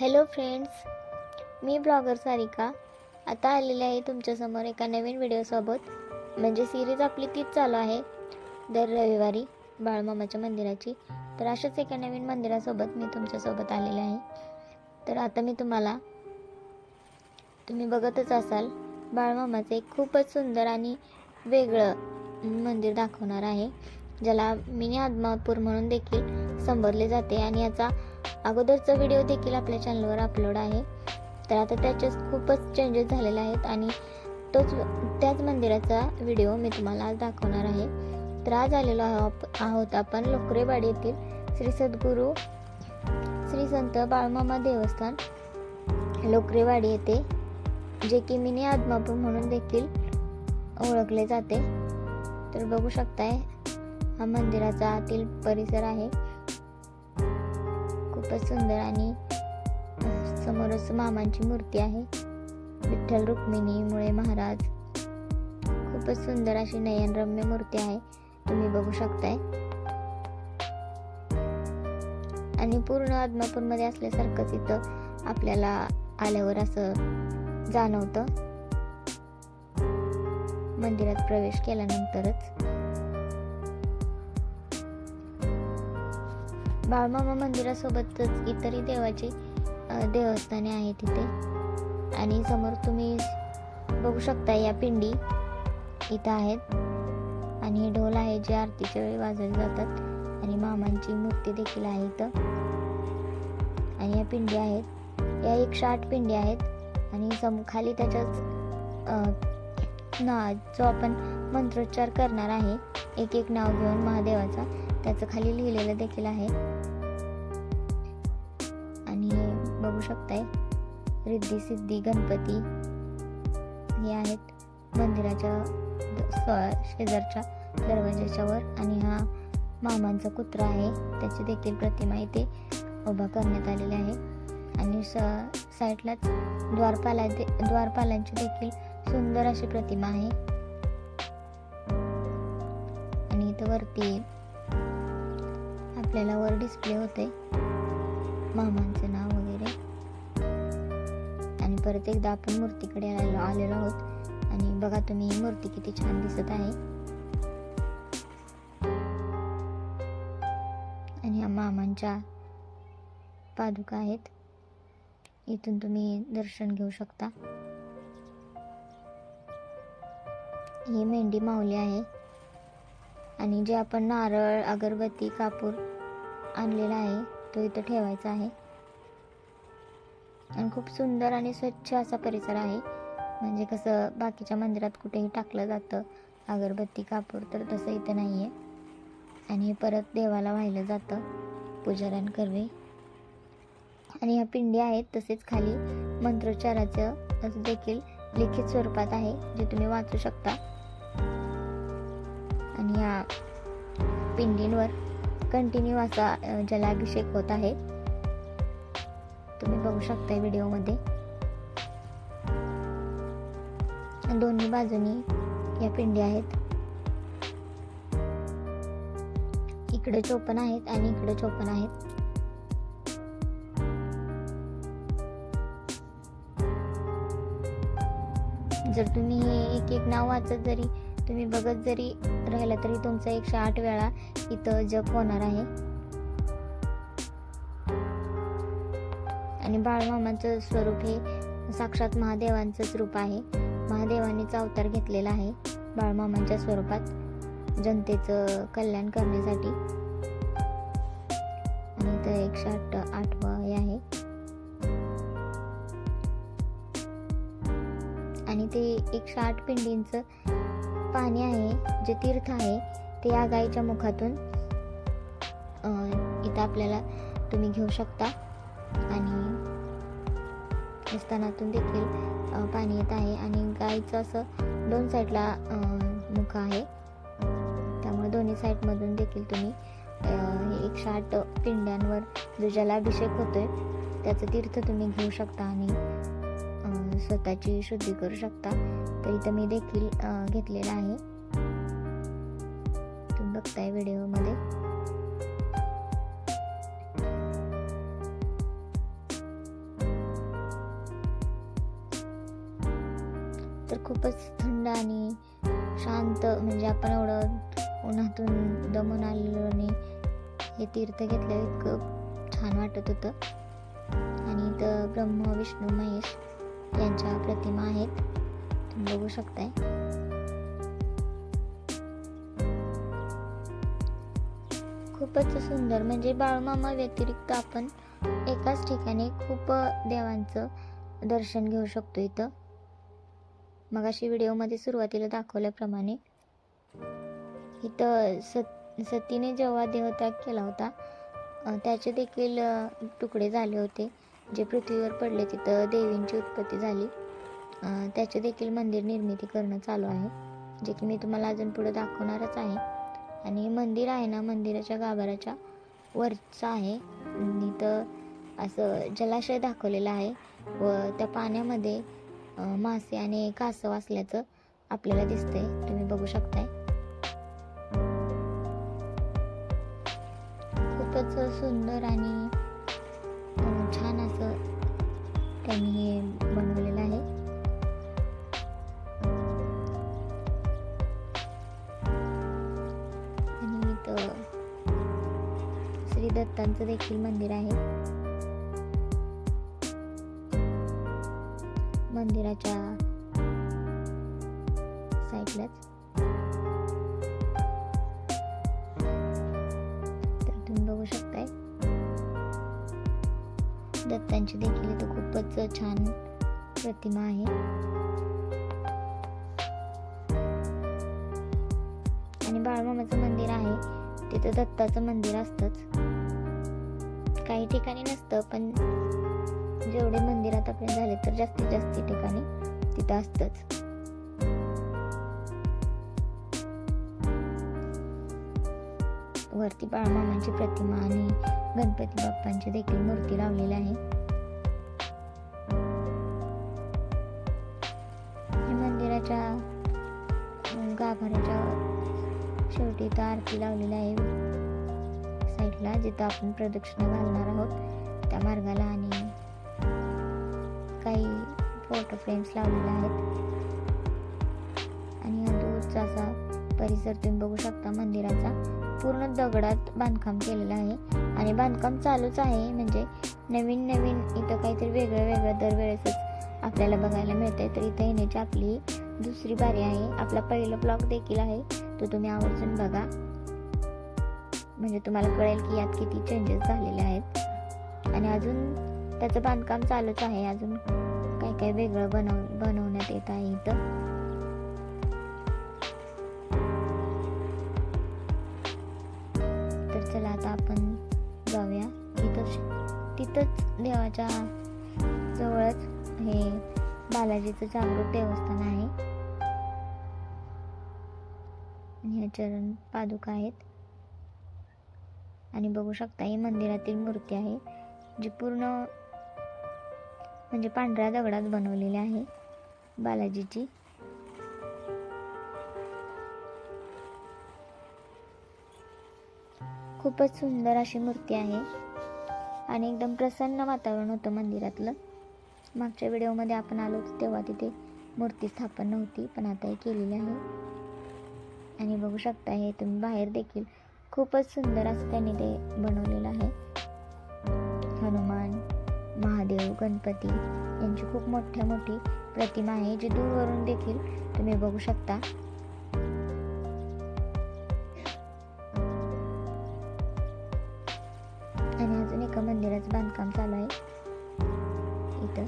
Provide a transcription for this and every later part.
Hello friends मी blogger Sarika. आता आलेले आहे तुमच्यासमोर एका नवीन व्हिडिओसोबत म्हणजे सिरीज आपली तीच चालू आहे. दर रविवारी बाळमामाच्या मंदिराची. तर अशाच एका नवीन मंदिरासोबत मी तुमच्यासोबत आलेले आहे. तर आता मी तुम्हाला तुम्ही बघतच असाल बाळमामाचं एक खूपच सुंदर आणि वेगळं मंदिर दाखवणार आहे. ज्याला मिनी आदमापूर म्हणून देखील संबोधले जाते आणि याचा अगोदरचा व्हिडिओ देखील आपल्या चॅनलवर अपलोड आहे. तर आता त्याच्यात खूपच चेंजेस झालेले आहेत आणि तोच त्याच मंदिराचा व्हिडिओ मी तुम्हाला आज दाखवणार आहे. तर आज आलेलो आहो- आहोत आपण लोकरेवाडी येथील श्री सद्गुरू श्री संत बाळमामा देवस्थान लोकरेवाडी येथे जे की मिनी आदमापूर म्हणून देखील ओळखले जाते. तर बघू शकताय हा मंदिराचा आतील परिसर आहे. खूपच सुंदर आणि समोरच मामांची मूर्ती आहे. विठ्ठल रुक्मिणी मुळे महाराज. खूपच सुंदर अशी नयनरम्य मूर्ती आहे. तुम्ही बघू शकताय. आणि पूर्ण आदमापूरमध्ये असल्यासारखंच इथं आपल्याला आल्यावर असं जाणवतं. मंदिरात प्रवेश केल्यानंतरच. बाळमामा मंदिरासोबतच इतरही देवाची देवस्थाने आहेत तिथे. आणि समोर तुम्ही बघू शकता या पिंडी इथं आहेत. आणि हे ढोल आहे जे आरतीच्या वेळी वाजवले जातात. आणि मामांची मूर्ती देखील आहे इथं. आणि या पिंडी आहेत. या एकशे आठ पिंडी आहेत. आणि सम खाली त्याच्याच ना जो आपण मंत्रोच्चार करणार आहे एक एक नाव घेऊन महादेवाचा त्याचं खाली लिहिलेलं देखील आहे. बघू शकताय. रिद्धी सिद्धी गणपती हे आहेत मंदिराच्या शेजारच्या दरवाजाच्या वर आणि हा मामांचा कुत्रा आहे. त्याची देखील प्रतिमा इथे उभा करण्यात आलेली आहे. आणि स साईडलाच द्वारपाला दे द्वारपालांची देखील सुंदर अशी प्रतिमा आहे. आणि इथं वरती आपल्याला वर डिस्प्ले होते मामांचं नाव परत एकदा आपण मूर्तीकडे आलेलो आलेलो आहोत. आणि बघा तुम्ही ही मूर्ती किती छान दिसत आहे. आणि या मामांच्या पादुका आहेत. इथून तुम्ही दर्शन घेऊ शकता. ही मेंढी माऊली आहे. आणि जे आपण नारळ अगरबत्ती कापूर आणलेला आहे तो इथं ठेवायचा आहे. आणि खूप सुंदर आणि स्वच्छ असा परिसर आहे. म्हणजे कसं बाकीच्या मंदिरात कुठेही टाकलं जातं अगरबत्ती कापूर तर तसं इथं नाही आहे आणि हे परत देवाला वाहिलं जातं पुजाऱ्यांकरवे आणि ह्या पिंडी आहेत तसेच खाली मंत्रोच्चाराचं असं देखील लिखित स्वरूपात आहे जे तुम्ही वाचू शकता. आणि या पिंडींवर कंटिन्यू असा जलाभिषेक होत आहे. तुम्ही बघू शकता व्हिडिओमध्ये. दोन्ही बाजूनी या पिंडी आहेत. इकडे चोपन आहेत आणि इकडे चोपन आहेत. जर तुम्ही हे एक एक नाव वाचत जरी तुम्ही बघत जरी राहिला तरी तुमचा एकशे आठ वेळा इथं जप होणार आहे. आणि बाळमामाचं स्वरूप हे साक्षात महादेवांचंच रूप आहे. महादेवांनीच अवतार घेतलेला आहे बाळमामांच्या स्वरूपात जनतेचं कल्याण करण्यासाठी. आणि इथं एकशे आठ आठवं हे आहे. आणि ते एकशे आठ पिंडींचं पाणी आहे जे तीर्थ आहे ते या गाईच्या मुखातून इथं आपल्याला तुम्ही घेऊ शकता. स्तनातून देखील पाणी येत आहे आणि गायचं असं दोन साईडला मुख आहे. त्यामुळे दोन्ही साईडमधून देखील तुम्ही अं, एकशे आठ पिंड्यांवर जो जलाभिषेक होतोय त्याचं तीर्थ तुम्ही घेऊ शकता आणि स्वतःची शुद्धी करू शकता. तर इथं मी देखील घेतलेला घेतलेलं आहे. तुम्ही बघताय व्हिडिओमध्ये. शांत म्हणजे आपण एवढं उन्हातून दमून आलेलो आणि हे तीर्थ घेतलं इतकं छान वाटत होतं. आणि इथं ब्रह्म विष्णू महेश यांच्या प्रतिमा आहेत. तुम्ही बघू शकताय. खूपच सुंदर म्हणजे बाळमामा व्यतिरिक्त आपण एकाच ठिकाणी खूप देवांचं दर्शन घेऊ शकतो इथं. मग अशी व्हिडिओमध्ये सुरुवातीला दाखवल्याप्रमाणे इथं सत सतीने जेव्हा देहत्याग केला होता त्याचे देखील तुकडे झाले होते. जे पृथ्वीवर पडले तिथं देवींची उत्पत्ती झाली. त्याचे देखील मंदिर निर्मिती करणं चालू आहे. जे की मी तुम्हाला अजून पुढे दाखवणारच आहे. आणि मंदिर आहे ना मंदिराच्या गाभाराच्या वरचं आहे. इथं असं जलाशय दाखवलेलं आहे. व त्या पाण्यामध्ये मासे आणि कासव असल्याचं आपल्याला दिसतंय. तुम्ही बघू शकताय. खूपच सुंदर आणि छान असं त्यांनी हे बनवलेलं आहे. आणि श्री दत्तांचं देखील मंदिर आहे. मंदिराच्या साईडलाच. तर तुम्ही बघू शकताय. दत्तांची देखील इथं खूपच छान प्रतिमा आहे. आणि बाळमामाचं मंदिर आहे. तिथं दत्ताचं मंदिर असतंच. काही ठिकाणी नसतं पण जेवढे मंदिरात आपले झाले तर जास्तीत जास्त ठिकाणी तिथं असतच. वरती बाळमामांची प्रतिमा आणि गणपती बाप्पांची देखील मूर्ती लावलेली आहे. मंदिराच्या गाभाऱ्याच्या शेवटी इथं आरती लावलेली आहे. साईडला जिथं आपण प्रदक्षिणा घालणार आहोत त्या मार्गाला आणि काही फोटो फ्रेम्स लावलेल्या आहेत. आणि हा दूरचा असा परिसर तुम्ही बघू शकता मंदिराचा पूर्ण दगडात बांधकाम केलेलं आहे. आणि बांधकाम चालूच आहे म्हणजे नवीन नवीन इथं काहीतरी वेगळं वेगळं दरवेळेसच आपल्याला बघायला मिळतंय. तर इथं येण्याची आपली दुसरी बारी आहे. आपला पहिला ब्लॉग देखील आहे. तो तुम्ही आवर्जून बघा. म्हणजे तुम्हाला कळेल की यात किती चेंजेस झालेले आहेत. आणि अजून त्याचं बांधकाम चालूच आहे अजून. काय काय वेगळं बनव बनवण्यात येत आहे इथं. तर चला आता आपण जाऊया. तिथंच तिथंच देवाच्या जवळच हे बालाजीचं जागृत देवस्थान आहे. ह्या हे चरण पादुका आहेत. आणि बघू शकता ही मंदिरातील मूर्ती आहे जी पूर्ण म्हणजे पांढऱ्या दगडात बनवलेली आहे बालाजीची. खूपच सुंदर अशी मूर्ती आहे आणि एकदम प्रसन्न वातावरण होतं मंदिरातलं. मागच्या व्हिडिओमध्ये आपण आलो होतो तेव्हा तिथे मूर्ती स्थापन नव्हती पण आता हे केलेली आहे. आणि बघू शकता हे तुम्ही बाहेर देखील खूपच सुंदर असं त्यांनी ते बनवलेलं आहे. महादेव गणपती यांची खूप मोठ्या मोठी प्रतिमा आहे जी दूरवरून देखील तुम्ही बघू शकता. आणि अजून एका मंदिराचं बांधकाम चालू आहे. इथं.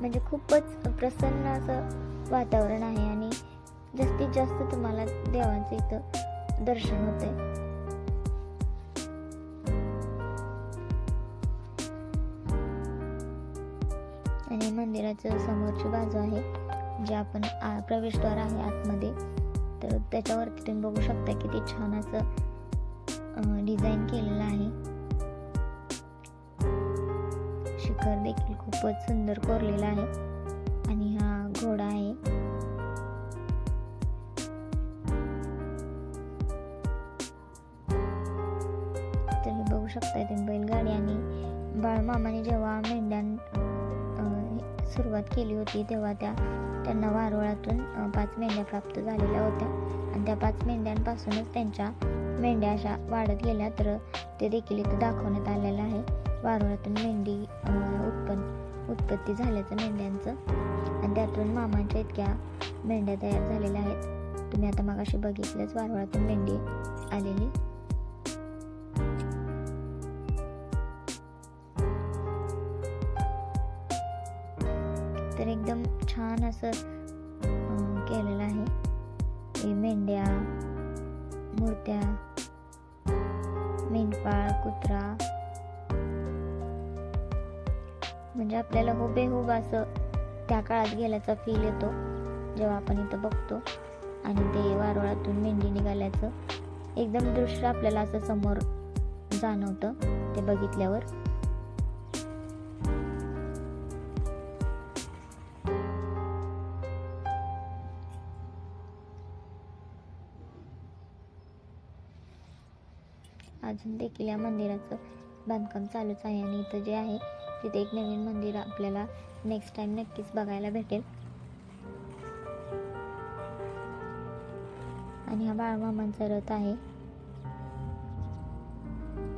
म्हणजे खूपच प्रसन्न असं वातावरण आहे आणि जास्तीत जास्त तुम्हाला देवांचं इथं दर्शन होतंय. मंदिराचं समोरची बाजू आहे जे आपण आ- प्रवेशद्वार आहे आतमध्ये. तर त्याच्यावरती तुम्ही बघू शकता किती छान असं डिझाईन केलेलं आहे. शिखर देखील खूपच सुंदर कोरलेला आहे. आणि हा घोडा आहे. सुरुवात केली होती तेव्हा त्या त्यांना वारुळातून पाच मेंढ्या प्राप्त झालेल्या होत्या. आणि त्या पाच मेंढ्यांपासूनच त्यांच्या मेंढ्या अशा वाढत गेल्या तर ते देखील इथं दाखवण्यात आलेलं आहे. वारुळातून मेंढी उत्पन्न उत्पत्ती झाल्याचं मेंढ्यांचं. आणि त्यातून मामांच्या इतक्या मेंढ्या तयार झालेल्या आहेत. तुम्ही आता मग अशी बघितलंच वारुळातून मेंढी आलेली. त्या मेंढपाळ कुत्रा. म्हणजे आपल्याला हुबेहूब असं त्या काळात गेल्याचा फील येतो. जेव्हा आपण इथं बघतो आणि ते वारोळातून मेंढी निघाल्याचं एकदम दृश्य आपल्याला असं समोर जाणवतं ते बघितल्यावर. अजून देखील या मंदिराचं बांधकाम चालूच आहे आणि इथं जे आहे तिथे एक नवीन मंदिर आपल्याला नेक्स्ट टाइम नक्कीच बघायला भेटेल. आणि हा बाळमामांचा रथ आहे.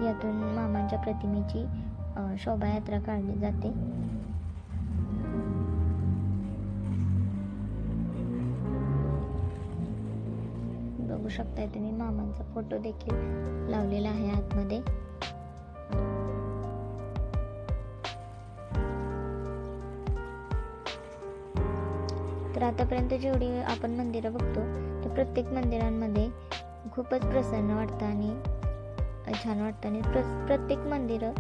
यातून मामांच्या प्रतिमेची शोभायात्रा काढली जाते. शकताय तुम्ही मामांचा फोटो देखील लावलेला आहे आतमध्ये. तर आतापर्यंत जेवढी आपण मंदिरं बघतो तर प्रत्येक मंदिरांमध्ये खूपच प्रसन्न वाटतं आणि छान वाटतं. आणि प्र प्रत्येक मंदिरं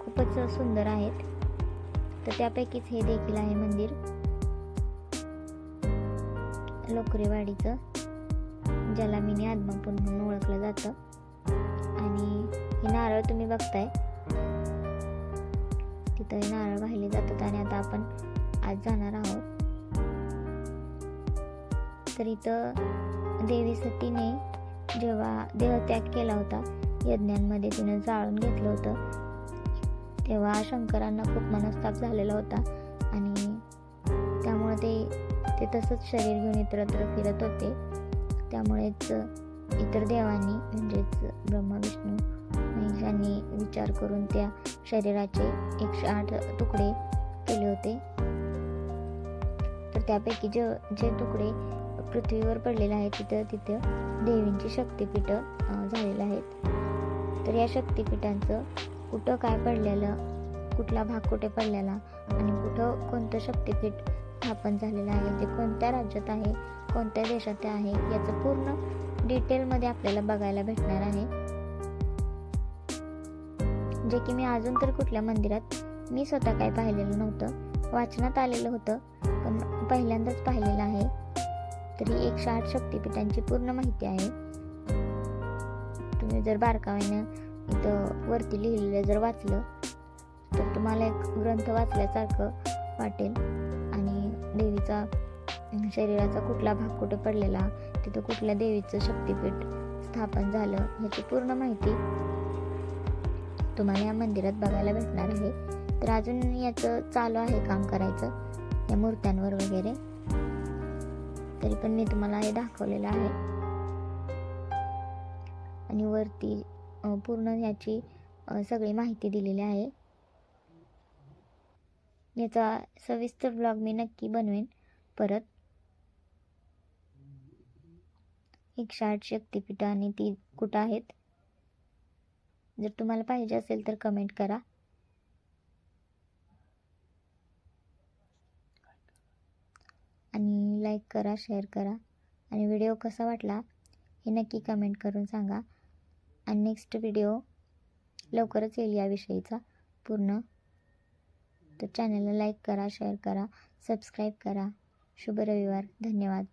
खूपच सुंदर आहेत. तर त्यापैकीच हे देखील आहे मंदिर. लोकरेवाडीचं. ज्याला मिनी आदमापूर म्हणून ओळखलं जातं. आणि हे नारळ तुम्ही बघताय. तिथं हे नारळ वाहिले जातात आणि आता आपण आज जाणार आहोत. तर इथं देवी सतीने जेव्हा देहत्याग केला होता यज्ञांमध्ये तिनं जाळून घेतलं होतं. तेव्हा शंकरांना खूप मनस्ताप झालेला होता आणि त्यामुळे ते ते तसंच शरीर घेऊन इतरत्र फिरत होते. त्यामुळेच इतर देवांनी म्हणजेच ब्रह्मा विष्णू यांनी विचार करून त्या शरीराचे एकशे आठ तुकडे केले होते. तर त्यापैकी जे जे तुकडे पृथ्वीवर पडलेले आहेत तिथं तिथं देवींची शक्तिपीठं अं, झालेली आहेत. तर या शक्तिपीठांचं कुठं काय पडलेलं कुठला भाग कुठे पडलेला आणि कुठं कोणतं शक्तिपीठ स्थापन झालेलं आहे ते कोणत्या राज्यात आहे कोणत्या देशात आहे याचं पूर्ण डिटेलमध्ये आपल्याला बघायला भेटणार आहे. जे की मी अजून तर कुठल्या मंदिरात मी स्वतः काय पाहिलेलं नव्हतं. वाचनात आलेलं होतं पण पहिल्यांदाच पाहिलेलं आहे. तरी एकशे आठ शक्तिपीठांची पूर्ण माहिती आहे. तुम्ही जर बारकाव्यानं इथं वरती लिहिलेलं जर वाचलं तर तुम्हाला एक ग्रंथ वाचल्यासारखं वाटेल. आणि देवीचा शरीराचा कुठला भाग कुठे पडलेला तिथं कुठल्या देवीचं शक्तिपीठ स्थापन झालं ह्याची पूर्ण माहिती तुम्हाला या मंदिरात बघायला भेटणार आहे. तर अजून याचं चालू आहे काम करायचं या मूर्त्यांवर वगैरे. तरी पण मी तुम्हाला हे दाखवलेलं आहे. आणि वरती पूर्ण याची सगळी माहिती दिलेली आहे. याचा सविस्तर ब्लॉग मी नक्की बनवेन परत. एकशे आठ शक्तिपीठं आणि ती कुठं आहेत? जर तुम्हाला पाहिजे असेल तर कमेंट करा. आणि लाईक करा शेअर करा. आणि व्हिडिओ कसा वाटला हे नक्की कमेंट करून सांगा. आणि नेक्स्ट व्हिडिओ लवकरच येईल याविषयीचा पूर्ण. तर चॅनलला लाईक करा शेअर करा सबस्क्राईब करा. शुभ रविवार. धन्यवाद.